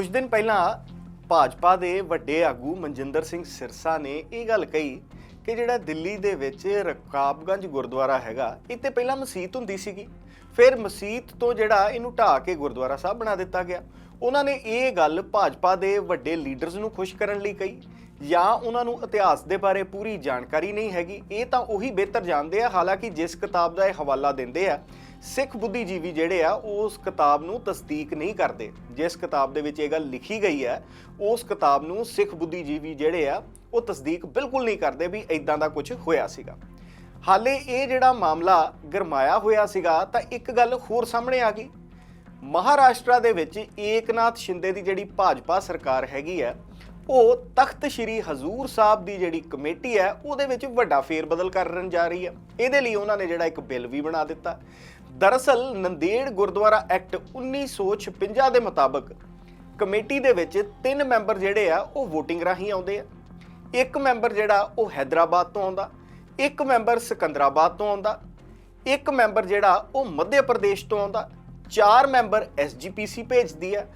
ਕੁਝ ਦਿਨ ਪਹਿਲਾਂ ਭਾਜਪਾ ਦੇ ਵੱਡੇ ਆਗੂ ਮਨਜਿੰਦਰ ਸਿੰਘ ਸਿਰਸਾ ਨੇ ਇਹ ਗੱਲ ਕਹੀ ਕਿ ਜਿਹੜਾ ਦਿੱਲੀ ਦੇ ਵਿੱਚ ਰਕਾਬਗੰਜ ਗੁਰਦੁਆਰਾ ਹੈਗਾ, ਇੱਥੇ ਪਹਿਲਾਂ ਮਸਜਿਦ ਹੁੰਦੀ ਸੀਗੀ। ਫਿਰ ਮਸਜਿਦ ਤੋਂ ਜਿਹੜਾ ਇਹਨੂੰ ਢਾਹ ਕੇ ਗੁਰਦੁਆਰਾ ਸਾਹਿਬ ਬਣਾ ਦਿੱਤਾ ਗਿਆ। ਉਹਨਾਂ ਨੇ ਇਹ ਗੱਲ ਭਾਜਪਾ ਦੇ ਵੱਡੇ ਲੀਡਰਸ ਨੂੰ ਖੁਸ਼ ਕਰਨ ਲਈ ਕਹੀ ਜਾਂ ਉਹਨਾਂ ਨੂੰ ਇਤਿਹਾਸ ਦੇ ਬਾਰੇ ਪੂਰੀ ਜਾਣਕਾਰੀ ਨਹੀਂ ਹੈਗੀ, ਇਹ ਤਾਂ ਉਹੀ ਬਿਹਤਰ ਜਾਣਦੇ ਆ, ਹਾਲਾਂਕਿ ਜਿਸ ਕਿਤਾਬ ਦਾ ਇਹ ਹਵਾਲਾ ਦਿੰਦੇ ਆ, ਸਿੱਖ ਬੁੱਧੀਜੀਵੀ ਜਿਹੜੇ ਆ ਉਸ ਕਿਤਾਬ ਨੂੰ ਤਸਦੀਕ ਨਹੀਂ ਕਰਦੇ। ਜਿਸ ਕਿਤਾਬ ਦੇ ਵਿੱਚ ਇਹ ਗੱਲ ਲਿਖੀ ਗਈ ਹੈ ਉਸ ਕਿਤਾਬ ਨੂੰ ਸਿੱਖ ਬੁੱਧੀਜੀਵੀ ਜਿਹੜੇ ਆ, ਉਹ ਤਸਦੀਕ ਬਿਲਕੁਲ ਨਹੀਂ ਕਰਦੇ ਵੀ ਇਦਾਂ ਦਾ ਕੁਝ ਹੋਇਆ ਸੀਗਾ। ਹਾਲੇ ਇਹ ਜਿਹੜਾ ਮਾਮਲਾ ਗਰਮਾਇਆ ਹੋਇਆ ਸੀਗਾ, ਤਾਂ ਇੱਕ ਗੱਲ ਹੋਰ ਸਾਹਮਣੇ ਆ ਗਈ। ਮਹਾਰਾਸ਼ਟਰ ਦੇ ਵਿੱਚ ਏਕਨਾਥ ਸ਼ਿੰਦੇ ਦੀ ਜਿਹੜੀ ਭਾਜਪਾ ਸਰਕਾਰ ਹੈਗੀ ਹੈ, ਉਹ ਤਖਤ ਸ੍ਰੀ ਹਜ਼ੂਰ ਸਾਹਿਬ ਦੀ ਜਿਹੜੀ ਕਮੇਟੀ ਹੈ, ਉਹਦੇ ਵਿੱਚ ਵੱਡਾ ਫੇਰਬਦਲ ਕਰਨ ਜਾ ਰਹੀ ਹੈ। ਇਹਦੇ ਲਈ ਉਹਨਾਂ ਨੇ ਜਿਹੜਾ ਇੱਕ ਬਿੱਲ ਵੀ ਬਣਾ ਦਿੱਤਾ। ਦਰਅਸਲ, ਨੰਦੇੜ ਗੁਰਦੁਆਰਾ ਐਕਟ 1956 ਦੇ ਮੁਤਾਬਕ ਕਮੇਟੀ ਦੇ ਵਿੱਚ ਤਿੰਨ ਮੈਂਬਰ ਜਿਹੜੇ ਆ, ਉਹ VOTING ਰਾਹੀਂ ਆਉਂਦੇ ਆ। ਇੱਕ ਮੈਂਬਰ ਜਿਹੜਾ, ਉਹ ਹైదరాబాద్ ਤੋਂ ਆਉਂਦਾ। ਇੱਕ ਮੈਂਬਰ ਸਿਕੰਦਰਾਬਾਦ ਤੋਂ ਆਉਂਦਾ। ਇੱਕ ਮੈਂਬਰ ਜਿਹੜਾ, ਉਹ ਮੱਧ ਪ੍ਰਦੇਸ਼ ਤੋਂ ਆਉਂਦਾ। ਚਾਰ ਮੈਂਬਰ ਐਸਜੀਪੀਸੀ ਭੇਜਦੀ ਹੈ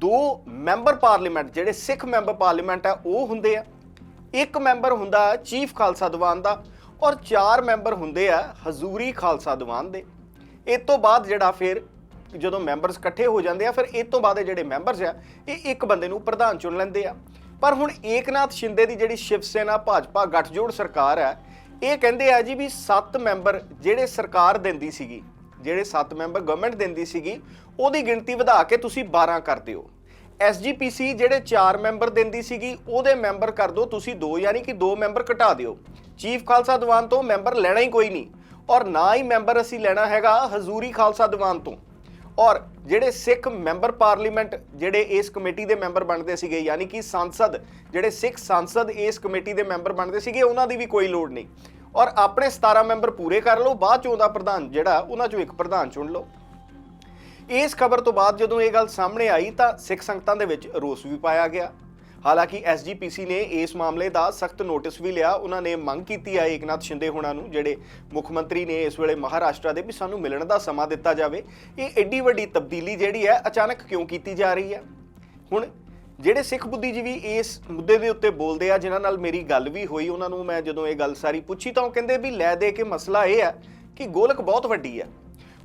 ਦੋ ਮੈਂਬਰ ਪਾਰਲੀਮੈਂਟ, ਜਿਹੜੇ ਸਿੱਖ ਮੈਂਬਰ ਪਾਰਲੀਮੈਂਟ ਆ, ਉਹ ਹੁੰਦੇ ਆ। ਇੱਕ ਮੈਂਬਰ ਹੁੰਦਾ ਚੀਫ ਖਾਲਸਾ ਦੀਵਾਨ ਦਾ ਔਰ ਚਾਰ ਮੈਂਬਰ ਹੁੰਦੇ ਆ ਹਜ਼ੂਰੀ ਖਾਲਸਾ ਦੀਵਾਨ ਦੇ। ਇਹ ਤੋਂ ਬਾਅਦ ਜਿਹੜਾ ਫਿਰ ਜਦੋਂ ਮੈਂਬਰਸ ਇਕੱਠੇ ਹੋ ਜਾਂਦੇ ਆ, ਫਿਰ ਇਹ ਤੋਂ ਬਾਅਦ ਜਿਹੜੇ ਮੈਂਬਰਸ ਆ, ਇਹ ਇੱਕ ਬੰਦੇ ਨੂੰ ਪ੍ਰਧਾਨ ਚੁਣ ਲੈਂਦੇ ਆ। ਪਰ ਹੁਣ ਏਕਨਾਥ ਸ਼ਿੰਦੇ ਦੀ ਜਿਹੜੀ ਸ਼ਿਵ ਸੈਨਾ ਭਾਜਪਾ ਗੱਠਜੋੜ ਸਰਕਾਰ ਹੈ ਇਹ ਕਹਿੰਦੇ ਆ ਜੀ ਵੀ 7 ਮੈਂਬਰ ਜਿਹੜੇ ਸਰਕਾਰ ਦਿੰਦੀ ਸੀਗੀ ਜਿਹੜੇ 7 ਮੈਂਬਰ ਗਵਰਨਮੈਂਟ ਦਿੰਦੀ ਸੀਗੀ, ਉਹਦੀ ਗਿਣਤੀ ਵਧਾ ਕੇ ਤੁਸੀਂ 12 ਕਰ ਦਿਓ। ਐਸਜੀਪੀਸੀ ਜਿਹੜੇ 4 ਮੈਂਬਰ ਦਿੰਦੀ ਸੀਗੀ, ਉਹਦੇ ਮੈਂਬਰ ਕਰ ਦਿਓ ਤੁਸੀਂ 2 ਯਾਨੀ ਕਿ 2 ਮੈਂਬਰ ਘਟਾ ਦਿਓ। ਚੀਫ ਖਾਲਸਾ ਦੀਵਾਨ ਤੋਂ ਮੈਂਬਰ ਲੈਣਾ ਹੀ ਕੋਈ ਨਹੀਂ। ਔਰ ਨਾ ਹੀ ਮੈਂਬਰ ਅਸੀਂ ਲੈਣਾ ਹੈਗਾ ਹਜ਼ੂਰੀ ਖਾਲਸਾ ਦੀਵਾਨ ਤੋਂ। ਔਰ ਜਿਹੜੇ ਸਿੱਖ ਮੈਂਬਰ ਪਾਰਲੀਮੈਂਟ, ਜਿਹੜੇ ਇਸ ਕਮੇਟੀ ਦੇ ਮੈਂਬਰ ਬਣਦੇ ਸੀਗੇ, ਯਾਨੀ ਕਿ ਸੰਸਦ, ਜਿਹੜੇ ਸਿੱਖ ਸੰਸਦ ਇਸ ਕਮੇਟੀ ਦੇ ਮੈਂਬਰ ਬਣਦੇ ਸੀਗੇ, ਉਹਨਾਂ ਦੀ ਵੀ ਕੋਈ ਲੋੜ ਨਹੀਂ। ਔਰ ਆਪਣੇ 17 ਮੈਂਬਰ ਪੂਰੇ ਕਰ ਲਓ, ਬਾਅਦ ਚੋਂ ਦਾ ਪ੍ਰਧਾਨ ਜਿਹੜਾ, ਉਹਨਾਂ ਚੋਂ ਇੱਕ ਪ੍ਰਧਾਨ ਚੁਣ ਲਓ। ਇਸ ਖਬਰ ਤੋਂ ਬਾਅਦ ਜਦੋਂ ਇਹ ਗੱਲ ਸਾਹਮਣੇ ਆਈ ਤਾਂ ਸਿੱਖ ਸੰਗਤਾਂ ਦੇ ਵਿੱਚ ਰੋਸ ਵੀ ਪਾਇਆ ਗਿਆ। ਹਾਲਾਂਕਿ ਐਸਜੀਪੀਸੀ ਨੇ ਇਸ ਮਾਮਲੇ ਦਾ ਸਖਤ ਨੋਟਿਸ ਵੀ ਲਿਆ। ਉਹਨਾਂ ਨੇ ਮੰਗ ਕੀਤੀ ਹੈ ਏਕਨਾਥ ਸ਼ਿੰਦੇ ਹੋਣਾ ਨੂੰ, ਜਿਹੜੇ ਮੁੱਖ ਮੰਤਰੀ ਨੇ ਇਸ ਵੇਲੇ ਮਹਾਰਾਸ਼ਟਰ ਦੇ, ਵੀ ਸਾਨੂੰ ਮਿਲਣ ਦਾ ਸਮਾਂ ਦਿੱਤਾ ਜਾਵੇ। ਇਹ ਐਡੀ ਵੱਡੀ ਤਬਦੀਲੀ ਜਿਹੜੀ ਹੈ, ਅਚਾਨਕ ਕਿਉਂ ਕੀਤੀ ਜਾ ਰਹੀ ਹੈ? ਹੁਣ ਜਿਹੜੇ ਸਿੱਖ ਬੁੱਧੀਜੀਵੀ ਇਸ ਮੁੱਦੇ ਦੇ ਉੱਤੇ ਬੋਲਦੇ ਆ, ਜਿਨ੍ਹਾਂ ਨਾਲ ਮੇਰੀ ਗੱਲ ਵੀ ਹੋਈ, ਉਹਨਾਂ ਨੂੰ ਮੈਂ ਜਦੋਂ ਇਹ ਗੱਲ ਸਾਰੀ ਪੁੱਛੀ ਤਾਂ ਉਹ ਕਹਿੰਦੇ ਵੀ ਲੈ ਦੇ ਕੇ ਮਸਲਾ ਇਹ ਹੈ ਕਿ ਗੋਲਕ ਬਹੁਤ ਵੱਡੀ ਹੈ।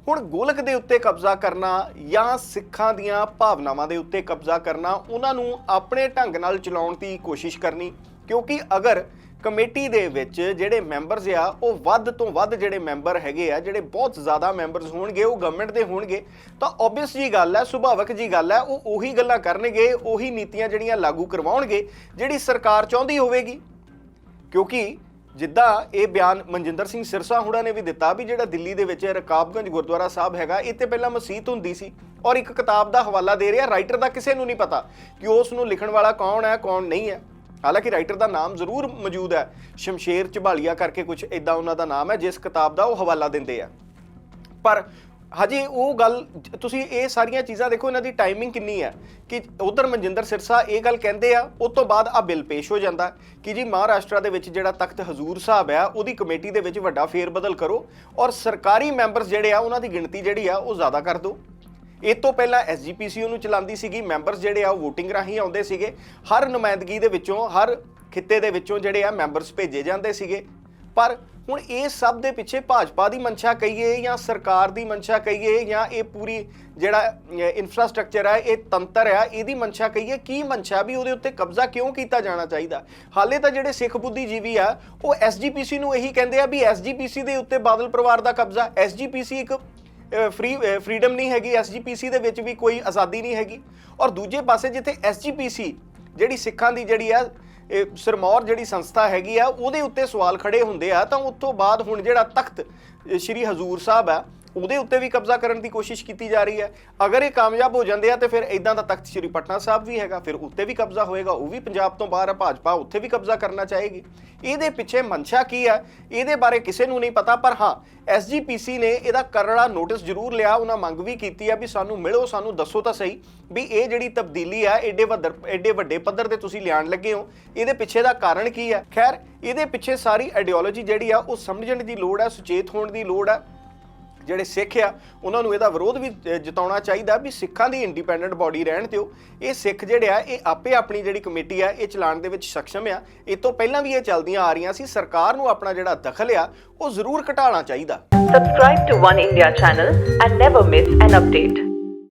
ਹੁਣ ਗੋਲਕ ਦੇ ਉੱਤੇ ਕਬਜ਼ਾ ਕਰਨਾ ਜਾਂ ਸਿੱਖਾਂ ਦੀਆਂ ਭਾਵਨਾਵਾਂ ਦੇ ਉੱਤੇ ਕਬਜ਼ਾ ਕਰਨਾ, ਉਹਨਾਂ ਨੂੰ ਆਪਣੇ ਢੰਗ ਨਾਲ ਚਲਾਉਣ ਦੀ ਕੋਸ਼ਿਸ਼ ਕਰਨੀ, ਕਿਉਂਕਿ ਅਗਰ ਕਮੇਟੀ ਦੇ ਵਿੱਚ ਜਿਹੜੇ ਮੈਂਬਰਸ ਆ, ਉਹ ਵੱਧ ਤੋਂ ਵੱਧ ਜਿਹੜੇ ਮੈਂਬਰ ਹੈਗੇ ਆ, ਜਿਹੜੇ ਬਹੁਤ ਜ਼ਿਆਦਾ ਮੈਂਬਰਸ ਹੋਣਗੇ, ਉਹ ਗਵਰਨਮੈਂਟ ਦੇ ਹੋਣਗੇ, ਤਾਂ ਆਬਵੀਅਸ ਜੀ ਗੱਲ ਹੈ, ਸੁਭਾਵਕ ਜੀ ਗੱਲ ਹੈ, ਉਹ ਉਹੀ ਗੱਲਾਂ ਕਰਨਗੇ, ਉਹੀ ਨੀਤੀਆਂ ਜਿਹੜੀਆਂ ਲਾਗੂ ਕਰਵਾਉਣਗੇ, ਜਿਹੜੀ ਸਰਕਾਰ ਚਾਹੁੰਦੀ ਹੋਵੇਗੀ। ਕਿਉਂਕਿ ਜਿੱਦਾਂ ਇਹ ਬਿਆਨ ਮਨਜਿੰਦਰ ਸਿੰਘ ਸਿਰਸਾ ਹੁਣਾ ਨੇ ਵੀ ਦਿੱਤਾ ਵੀ ਜਿਹੜਾ ਦਿੱਲੀ ਦੇ ਵਿੱਚ ਰਕਾਬਗੰਜ ਗੁਰਦੁਆਰਾ ਸਾਹਿਬ ਹੈਗਾ ਇੱਥੇ ਪਹਿਲਾਂ ਮਸਜਿਦ ਹੁੰਦੀ ਸੀ ਔਰ ਇੱਕ ਕਿਤਾਬ ਦਾ ਹਵਾਲਾ ਦੇ ਰਿਹਾ ਰਾਈਟਰ ਦਾ ਕਿਸੇ ਨੂੰ ਨਹੀਂ ਪਤਾ ਕਿ ਉਸ ਨੂੰ ਲਿਖਣ ਵਾਲਾ ਕੌਣ ਹੈ, ਕੌਣ ਨਹੀਂ ਹੈ। ਹਾਲਾਂਕਿ ਰਾਈਟਰ ਦਾ ਨਾਮ ਜ਼ਰੂਰ ਮੌਜੂਦ ਹੈ। ਸ਼ਮਸ਼ੇਰ ਝਬਾਲੀਆ ਕਰਕੇ ਕੁਝ ਇਦਾਂ ਉਹਨਾਂ ਦਾ ਨਾਮ ਹੈ, ਜਿਸ ਕਿਤਾਬ ਦਾ ਉਹ ਹਵਾਲਾ ਦਿੰਦੇ ਆ। ਪਰ ਹਜੇ ਉਹ ਗੱਲ, ਤੁਸੀਂ ਇਹ ਸਾਰੀਆਂ ਚੀਜ਼ਾਂ ਦੇਖੋ, ਇਹਨਾਂ ਦੀ ਟਾਈਮਿੰਗ ਕਿੰਨੀ ਹੈ ਕਿ ਉਧਰ ਮਨਜਿੰਦਰ ਸਿਰਸਾ ਇਹ ਗੱਲ ਕਹਿੰਦੇ ਆ, ਉਸ ਤੋਂ ਬਾਅਦ ਆ ਬਿੱਲ ਪੇਸ਼ ਹੋ ਜਾਂਦਾ ਕਿ ਜੀ ਮਹਾਰਾਸ਼ਟਰ ਦੇ ਵਿੱਚ ਜਿਹੜਾ ਤਖਤ ਹਜ਼ੂਰ ਸਾਹਿਬ ਆ ਉਹਦੀ ਕਮੇਟੀ ਦੇ ਵਿੱਚ ਵੱਡਾ ਫੇਰਬਦਲ ਕਰੋ ਔਰ ਸਰਕਾਰੀ ਮੈਂਬਰਸ ਜਿਹੜੇ ਆ, ਉਹਨਾਂ ਦੀ ਗਿਣਤੀ ਜਿਹੜੀ ਆ, ਉਹ ਜ਼ਿਆਦਾ ਕਰ ਦਿਓ। ਇਹ ਤੋਂ ਪਹਿਲਾਂ ਐਸਜੀਪੀਸੀ ਨੂੰ ਚਲਾਉਂਦੀ ਸੀਗੀ ਮੈਂਬਰਸ ਜਿਹੜੇ ਆ ਉਹ VOTING ਰਾਹੀਂ ਆਉਂਦੇ ਸੀਗੇ। ਹਰ ਨੁਮਾਇੰਦਗੀ ਦੇ ਵਿੱਚੋਂ, ਹਰ ਖਿੱਤੇ ਦੇ ਵਿੱਚੋਂ ਜਿਹੜੇ ਆ ਮੈਂਬਰਸ ਭੇਜੇ ਜਾਂਦੇ ਸੀਗੇ। ਪਰ ਹੁਣ ਇਹ ਸਭ ਦੇ ਪਿੱਛੇ ਭਾਜਪਾ ਦੀ ਮਨਸ਼ਾ ਕਹੀਏ ਜਾਂ ਸਰਕਾਰ ਦੀ ਮਨਸ਼ਾ ਕਹੀਏ ਜਾਂ ਇਹ ਪੂਰੀ ਜਿਹੜਾ ਇਨਫਰਾਸਟ੍ਰਕਚਰ ਹੈ ਇਹ ਤੰਤਰ ਹੈ ਇਹਦੀ ਮਨਸ਼ਾ ਕਹੀਏ, ਕੀ ਮਨਸ਼ਾ ਵੀ ਉਹਦੇ ਉੱਤੇ ਕਬਜ਼ਾ ਕਿਉਂ ਕੀਤਾ ਜਾਣਾ ਚਾਹੀਦਾ? ਹਾਲੇ ਤਾਂ ਜਿਹੜੇ ਸਿੱਖ ਬੁੱਧੀਜੀਵੀ ਆ, ਉਹ ਐਸਜੀਪੀਸੀ ਨੂੰ ਇਹੀ ਕਹਿੰਦੇ ਆ ਵੀ ਐਸਜੀਪੀਸੀ ਦੇ ਉੱਤੇ ਬਾਦਲ ਪਰਿਵਾਰ ਦਾ ਕਬਜ਼ਾ। ਐਸਜੀਪੀਸੀ ਇੱਕ ਫ੍ਰੀ ਫਰੀडम ਨਹੀਂ ਹੈਗੀ ਐਸਜੀਪੀਸੀ ਦੇ ਵਿੱਚ ਵੀ ਕੋਈ ਆਜ਼ਾਦੀ ਨਹੀਂ ਹੈਗੀ। ਔਰ ਦੂਜੇ ਪਾਸੇ ਜਿੱਥੇ ਐਸਜੀਪੀਸੀ ਜਿਹੜੀ ਸਿੱਖਾਂ ਦੀ ਜਿਹੜੀ ਆ, ਇਹ ਸਿਰਮੌਰ ਜਿਹੜੀ ਸੰਸਥਾ ਹੈਗੀ ਆ, ਉਹਦੇ ਉੱਤੇ ਸਵਾਲ ਖੜੇ ਹੁੰਦੇ ਆ, ਤਾਂ ਉਸ ਤੋਂ ਬਾਅਦ ਹੁਣ ਜਿਹੜਾ ਤਖਤ ਸ਼੍ਰੀ ਹਜ਼ੂਰ ਸਾਹਿਬ ਆ ਉਹਦੇ ਉੱਤੇ ਵੀ ਕਬਜ਼ਾ ਕਰਨ ਦੀ ਕੋਸ਼ਿਸ਼ ਕੀਤੀ ਜਾ ਰਹੀ ਹੈ। ਅਗਰ ਇਹ ਕਾਮਯਾਬ ਹੋ ਜਾਂਦੇ ਆ ਤੇ ਫਿਰ ਇਦਾਂ ਦਾ ਤਖਤ ਸ਼੍ਰੀ ਪਟਨਾ ਸਾਹਿਬ ਵੀ ਹੈਗਾ, ਫਿਰ ਉੱਤੇ ਵੀ ਕਬਜ਼ਾ ਹੋਏਗਾ, ਉਹ ਵੀ ਪੰਜਾਬ ਤੋਂ ਬਾਹਰ ਹੈ ਭਾਜਪਾ ਉੱਥੇ ਵੀ ਕਬਜ਼ਾ ਕਰਨਾ ਚਾਹੇਗੀ। ਇਹਦੇ ਪਿੱਛੇ ਮਨਸ਼ਾ ਕੀ ਹੈ? ਇਹਦੇ ਬਾਰੇ ਕਿਸੇ ਨੂੰ ਨਹੀਂ ਪਤਾ, ਪਰ ਹਾਂ ਐਸਜੀਪੀਸੀ ਨੇ ਇਹਦਾ ਕਰੜਾ ਨੋਟਿਸ ਜ਼ਰੂਰ ਲਿਆ, ਉਹਨਾਂ ਮੰਗ ਵੀ ਕੀਤੀ ਹੈ ਵੀ ਸਾਨੂੰ ਮਿਲੋ, ਸਾਨੂੰ ਦੱਸੋ ਤਾਂ ਸਹੀ ਵੀ ਇਹ ਜਿਹੜੀ ਤਬਦੀਲੀ ਹੈ ਏਡੇ ਵੱਦਰ, ਏਡੇ ਵੱਡੇ ਪੱਧਰ ਤੇ ਤੁਸੀਂ ਲਿਆਣ ਲੱਗੇ ਹੋ, ਇਹਦੇ ਪਿੱਛੇ ਦਾ ਕਾਰਨ ਕੀ ਹੈ? ਖੈਰ, ਇਹਦੇ ਪਿੱਛੇ ਸਾਰੀ ਆਈਡੀਓਲੋਜੀ ਜਿਹੜੀ ਆ, ਉਹ ਸਮਝਣ ਦੀ ਲੋੜ ਹੈ, ਸੁਚੇਤ ਹੋਣ ਦੀ ਲੋੜ ਹੈ। ਜਿਹੜੇ ਸਿੱਖ ਆ ਉਹਨਾਂ ਨੂੰ ਇਹਦਾ ਵਿਰੋਧ ਵੀ ਅ, ਜਤਾਉਣਾ ਚਾਹੀਦਾ ਵੀ ਸਿੱਖਾਂ ਦੀ ਇੰਡੀਪੈਂਡੈਂਟ ਬਾਡੀ ਰਹਿਣ ਦਿਓ। ਇਹ ਸਿੱਖ ਜਿਹੜੇ ਆ ਇਹ ਆਪੇ ਆਪਣੀ ਜਿਹੜੀ ਕਮੇਟੀ ਆ ਇਹ ਚਲਾਉਣ ਦੇ ਵਿੱਚ ਸક્ષਮ ਆ। ਇਹ ਤੋਂ ਪਹਿਲਾਂ ਵੀ ਇਹ ਚੱਲਦੀਆਂ ਆ ਰਹੀਆਂ ਸੀ ਸਰਕਾਰ ਨੂੰ ਆਪਣਾ ਜਿਹੜਾ ਦਖਲ ਆ ਉਹ ਜ਼ਰੂਰ ਘਟਾਉਣਾ ਚਾਹੀਦਾ। Subscribe to One India channel and never miss an update.